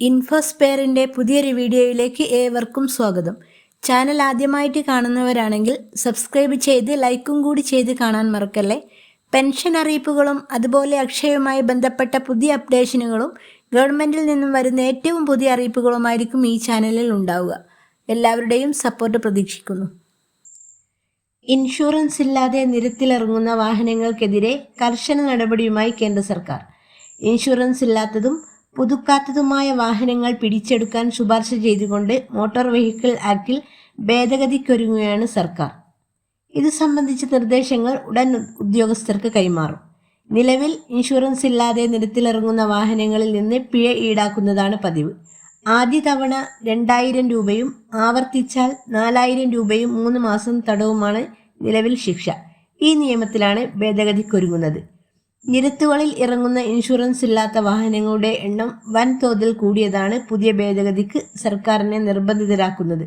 ഇൻഫോസ്പെയറിന്റെ പുതിയൊരു വീഡിയോയിലേക്ക് ഏവർക്കും സ്വാഗതം. ചാനൽ ആദ്യമായിട്ട് കാണുന്നവരാണെങ്കിൽ സബ്സ്ക്രൈബ് ചെയ്ത് ലൈക്കും കൂടി ചെയ്ത് കാണാൻ മറക്കല്ലേ. പെൻഷൻ അറിയിപ്പുകളും അതുപോലെ അക്ഷയവുമായി ബന്ധപ്പെട്ട പുതിയ അപ്ഡേഷനുകളും ഗവൺമെന്റിൽ നിന്നും വരുന്ന ഏറ്റവും പുതിയ അറിയിപ്പുകളുമായിരിക്കും ഈ ചാനലിൽ ഉണ്ടാവുക. എല്ലാവരുടെയും സപ്പോർട്ട് പ്രതീക്ഷിക്കുന്നു. ഇൻഷുറൻസ് ഇല്ലാതെ നിരത്തിലിറങ്ങുന്ന വാഹനങ്ങൾക്കെതിരെ കർശന നടപടിയുമായി കേന്ദ്ര സർക്കാർ. ഇൻഷുറൻസ് ഇല്ലാത്തതും പുതുക്കാത്തതുമായ വാഹനങ്ങൾ പിടിച്ചെടുക്കാൻ ശുപാർശ ചെയ്തുകൊണ്ട് മോട്ടോർ വെഹിക്കിൾ ആക്ടിൽ ഭേദഗതിക്കൊരുങ്ങുകയാണ് സർക്കാർ. ഇത് സംബന്ധിച്ച നിർദ്ദേശങ്ങൾ ഉടൻ ഉദ്യോഗസ്ഥർക്ക് കൈമാറും. നിലവിൽ ഇൻഷുറൻസ് ഇല്ലാതെ നിരത്തിലിറങ്ങുന്ന വാഹനങ്ങളിൽ നിന്ന് പിഴ ഈടാക്കുന്നതാണ് പതിവ്. ആദ്യ തവണ രണ്ടായിരം രൂപയും ആവർത്തിച്ചാൽ നാലായിരം രൂപയും മൂന്ന് മാസം തടവുമാണ് നിലവിൽ ശിക്ഷ. ഈ നിയമത്തിലാണ് ഭേദഗതിക്കൊരുങ്ങുന്നത്. നിരത്തുകളിൽ ഇറങ്ങുന്ന ഇൻഷുറൻസ് ഇല്ലാത്ത വാഹനങ്ങളുടെ എണ്ണം വൻതോതിൽ കൂടിയതാണ് പുതിയ ഭേദഗതിക്ക് സർക്കാരിനെ നിർബന്ധിതരാക്കുന്നത്.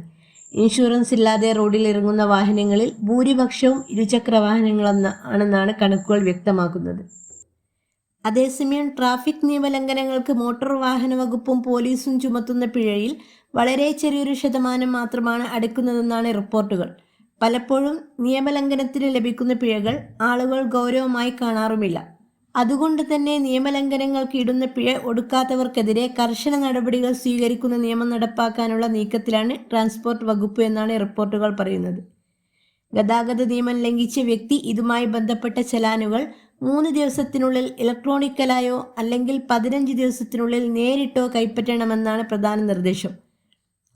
ഇൻഷുറൻസ് ഇല്ലാതെ റോഡിൽ ഇറങ്ങുന്ന വാഹനങ്ങളിൽ ഭൂരിപക്ഷവും ഇരുചക്ര വാഹനങ്ങളെന്ന ആണെന്നാണ് കണക്കുകൾ വ്യക്തമാക്കുന്നത്. അതേസമയം ട്രാഫിക് നിയമലംഘനങ്ങൾക്ക് മോട്ടോർ വാഹന വകുപ്പും പോലീസും ചുമത്തുന്ന പിഴയിൽ വളരെ ചെറിയൊരു ശതമാനം മാത്രമാണ് അടുക്കുന്നതെന്നാണ് റിപ്പോർട്ടുകൾ. പലപ്പോഴും നിയമലംഘനത്തിന് ലഭിക്കുന്ന പിഴകൾ ആളുകൾ ഗൗരവമായി കാണാറുമില്ല. അതുകൊണ്ട് തന്നെ നിയമലംഘനങ്ങൾക്ക് ഇടുന്ന പിഴ ഒടുക്കാത്തവർക്കെതിരെ കർശന നടപടികൾ സ്വീകരിക്കുന്ന നിയമം നടപ്പാക്കാനുള്ള നീക്കത്തിലാണ് ട്രാൻസ്പോർട്ട് വകുപ്പ് എന്നാണ് റിപ്പോർട്ടുകൾ പറയുന്നത്. ഗതാഗത നിയമം ലംഘിച്ച വ്യക്തി ഇതുമായി ബന്ധപ്പെട്ട ചലാനുകൾ മൂന്ന് ദിവസത്തിനുള്ളിൽ ഇലക്ട്രോണിക്കലായോ അല്ലെങ്കിൽ പതിനഞ്ച് ദിവസത്തിനുള്ളിൽ നേരിട്ടോ കൈപ്പറ്റണമെന്നാണ് പ്രധാന നിർദ്ദേശം.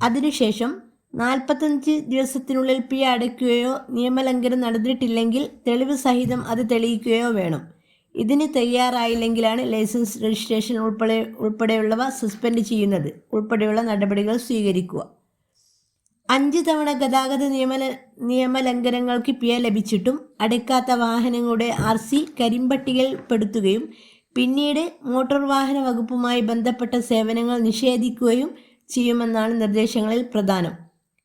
അതിനുശേഷം നാൽപ്പത്തഞ്ച് ദിവസത്തിനുള്ളിൽ പിഴ അടയ്ക്കുകയോ നിയമലംഘനം നടന്നിട്ടില്ലെങ്കിൽ തെളിവ് സഹിതം അത് തെളിയിക്കുകയോ വേണം. ഇതിന് തയ്യാറായില്ലെങ്കിലാണ് ലൈസൻസ് രജിസ്ട്രേഷൻ ഉൾപ്പെടെ ഉൾപ്പെടെയുള്ളവ സസ്പെൻഡ് ചെയ്യുന്നത്. ഉൾപ്പെടെയുള്ള നടപടികൾ സ്വീകരിക്കുക. അഞ്ച് തവണ ഗതാഗത നിയമ നിയമലംഘനങ്ങൾക്ക് പിഴ ലഭിച്ചിട്ടും അടുക്കാത്ത വാഹനങ്ങളുടെ ആർ സി കരിമ്പട്ടികയിൽപ്പെടുത്തുകയും പിന്നീട് മോട്ടോർ വാഹന വകുപ്പുമായി ബന്ധപ്പെട്ട സേവനങ്ങൾ നിഷേധിക്കുകയും ചെയ്യുമെന്നാണ് നിർദ്ദേശങ്ങളിൽ പ്രധാനം.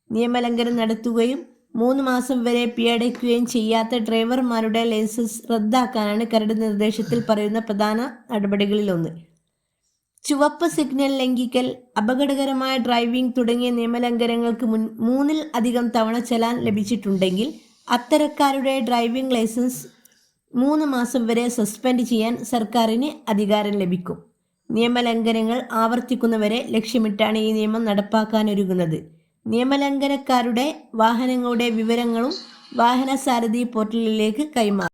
നിയമലംഘനം നടത്തുകയും മൂന്ന് മാസം വരെ പിഴടയ്ക്കുകയും ചെയ്യാത്ത ഡ്രൈവർമാരുടെ ലൈസൻസ് റദ്ദാക്കാനാണ് കരട് നിർദ്ദേശത്തിൽ പറയുന്ന പ്രധാന നടപടികളിലൊന്ന്. ചുവപ്പ് സിഗ്നൽ ലംഘിക്കൽ അപകടകരമായ ഡ്രൈവിംഗ് തുടങ്ങിയ നിയമലംഘനങ്ങൾക്ക് മുൻ മൂന്നിൽ അധികം തവണ ചലാൻ ലഭിച്ചിട്ടുണ്ടെങ്കിൽ അത്തരക്കാരുടെ ഡ്രൈവിംഗ് ലൈസൻസ് മൂന്ന് മാസം വരെ സസ്പെൻഡ് ചെയ്യാൻ സർക്കാരിന് അധികാരം ലഭിക്കും. നിയമലംഘനങ്ങൾ ആവർത്തിക്കുന്നവരെ ലക്ഷ്യമിട്ടാണ് ഈ നിയമം നടപ്പാക്കാനൊരുങ്ങുന്നത്. നിയമലംഘനക്കാരുടെ വാഹനങ്ങളുടെ വിവരങ്ങളും വാഹന സാരഥി പോർട്ടലിലേക്ക് കൈമാറും.